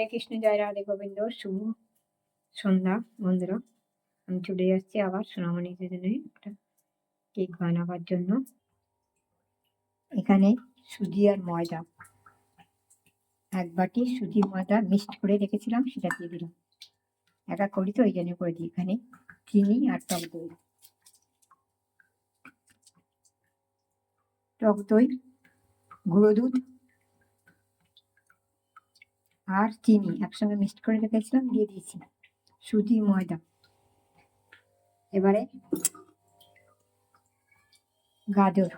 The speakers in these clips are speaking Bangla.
হরে কৃষ্ণ জয় রাধে গোবিন্দ শুভ সন্ধ্যা বন্ধুরা, আমি চলে যাচ্ছি আবার সোনামণি জন্য একটা কেক বানাবার জন্য। এখানে সুজি আর ময়দা। এক বাটি সুজি ময়দা মিক্সড করে রেখেছিলাম, সেটা দিয়ে দিলাম। একা করি তো ওই জন্য করে দিই এখানে চিনি আর টক দই। টক দই, গুঁড়ো দুধ আর চিনি একসঙ্গে মিক্সড করে রেখেছিলাম, দিয়ে দিয়েছি সুজি, ময়দা। এবারে গাজর।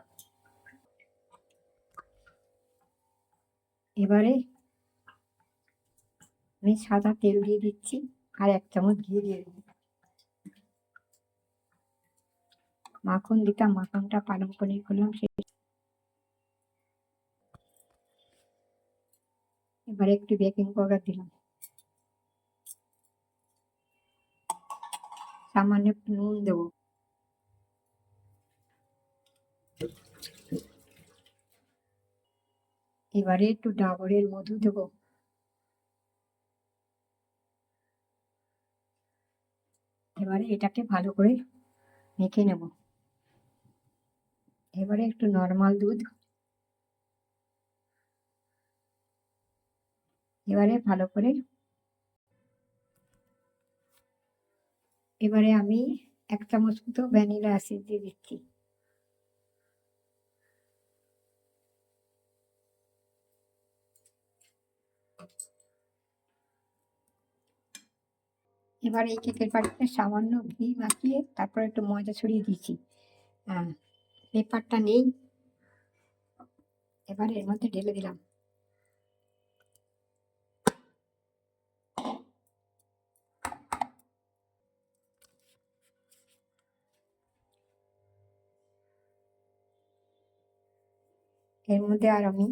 এবারে আমি সাদা তেল দিয়ে দিচ্ছি আর এক চামচ ঘি দিয়ে দেবো মাখন দিতাম, মাখনটা পালং পনির করলাম সে এবারে একটু বেকিং পাউডার দিলাম। সামান্য একটু নুন দেবো। এবারে একটু ডাবরের মধু দেবো। এবারে এটাকে ভালো করে মেখে নেব। এবারে একটু নর্মাল দুধ এবারে ভালো করে এবারে আমি এক চামচ মতো ভ্যানিলা অ্যাসিড দিয়ে দিচ্ছি। এবার এই কেকের পাটিতে সামান্য ঘি মাখিয়ে তারপর একটু ময়দা ছড়িয়ে হ্যাঁ পেপারটা নেই। এবার এর মধ্যে ঢেলে দিলাম। এর মধ্যে আর আমি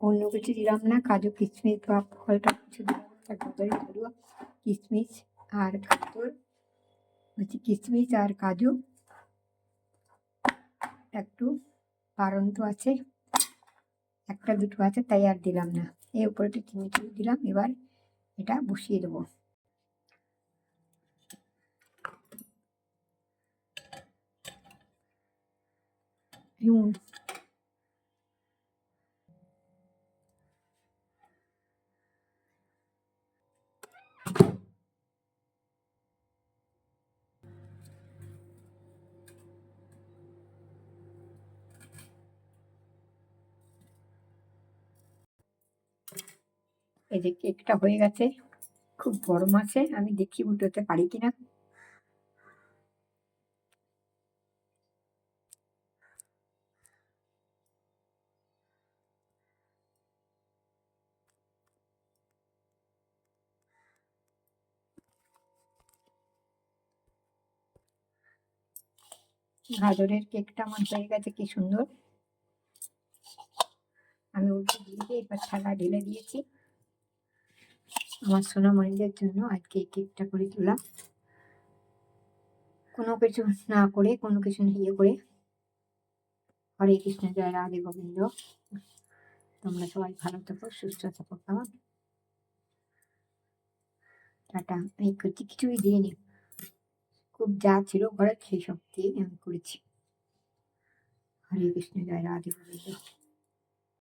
অন্য কিছু দিলাম না। কাজু কিশমিশ বা ফলটা কিছু কিশমিশ আর গাজর হচ্ছে কিশমিশ আর কাজু। একটু বারন্ত আছে, একটা দুটো আছে, তাই আর দিলাম না। এই উপরে একটু চিনি চিনি দিলাম, এবার এটা বসিয়ে দেবো। নুন। এই যে কেকটা হয়ে গেছে। খুব গরম আছে, আমি দেখি উল্টোতে পারি কিনা। গাজরের কেকটা আমার হয়ে গেছে, কি সুন্দর। আমি উল্টে দিয়ে এবার থালা ঢেলে দিয়েছি। আমার সোনামণিদের জন্য আজকে এই কেকটা করে তোলা কোনো কিছু না করে, কোনো কিছু ইয়ে করে। হরে কৃষ্ণ, জয় রাধে গোবিন্দ। তোমরা সবাই ভালো থাকো, সুস্থ থাকো, কেমন? টাটা। এই করছি কিছুই দিইনি। খুব যা ছিল ঘরে সেই সব দিয়ে আমি করেছি। হরে কৃষ্ণ, জয় রাধে গোবিন্দ।